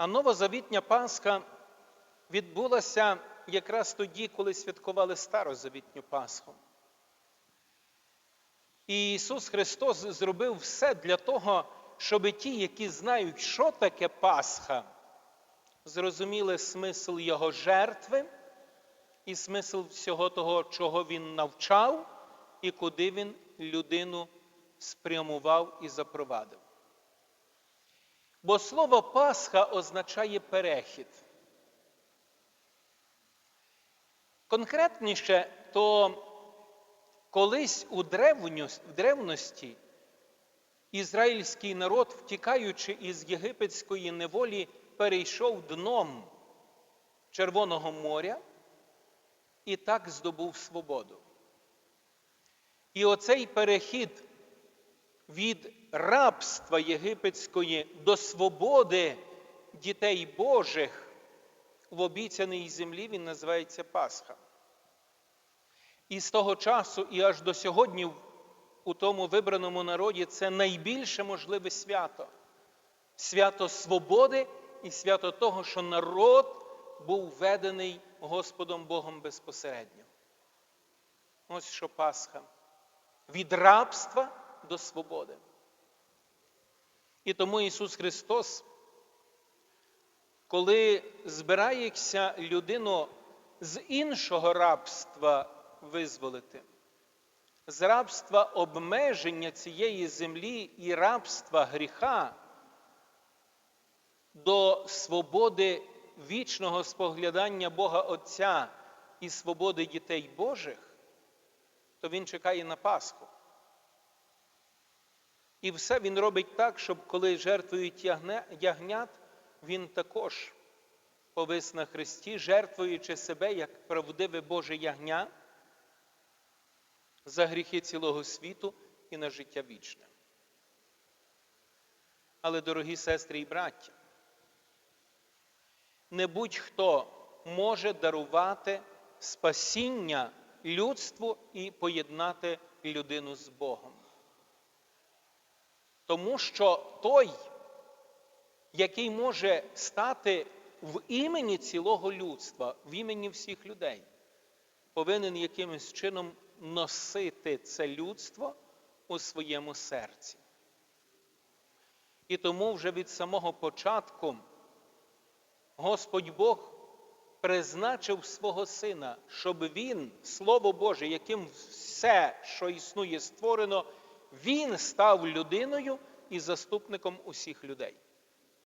А новозавітня Пасха відбулася якраз тоді, коли святкували старозавітню Пасху. І Ісус Христос зробив все для того, щоб ті, які знають, що таке Пасха, зрозуміли смисл Його жертви і смисл всього того, чого Він навчав, і куди Він людину спрямував і запровадив. Бо слово Пасха означає перехід. Конкретніше, то колись у древності ізраїльський народ, втікаючи із єгипетської неволі, перейшов дном Червоного моря і так здобув свободу. І оцей перехід від рабства єгипетської до свободи дітей Божих в обіцяній землі він називається Пасха. І з того часу, і аж до сьогодні у тому вибраному народі це найбільше можливе свято. Свято свободи і свято того, що народ був введений Господом Богом безпосередньо. Ось що Пасха. Від рабства до свободи. І тому Ісус Христос, коли збирається людину з іншого рабства визволити, з рабства обмеження цієї землі і рабства гріха до свободи вічного споглядання Бога Отця і свободи дітей Божих, то Він чекає на Пасху. І все він робить так, щоб коли жертвують ягнят, він також повис на Христі, жертвуючи себе як правдиве Боже ягня за гріхи цілого світу і на життя вічне. Але, дорогі сестри і браття, не будь-хто може дарувати спасіння людству і поєднати людину з Богом. Тому що той, який може стати в імені цілого людства, в імені всіх людей, повинен якимось чином носити це людство у своєму серці. І тому вже від самого початку Господь Бог призначив свого Сина, щоб Він, Слово Боже, яким все, що існує, створено, Він став людиною і заступником усіх людей.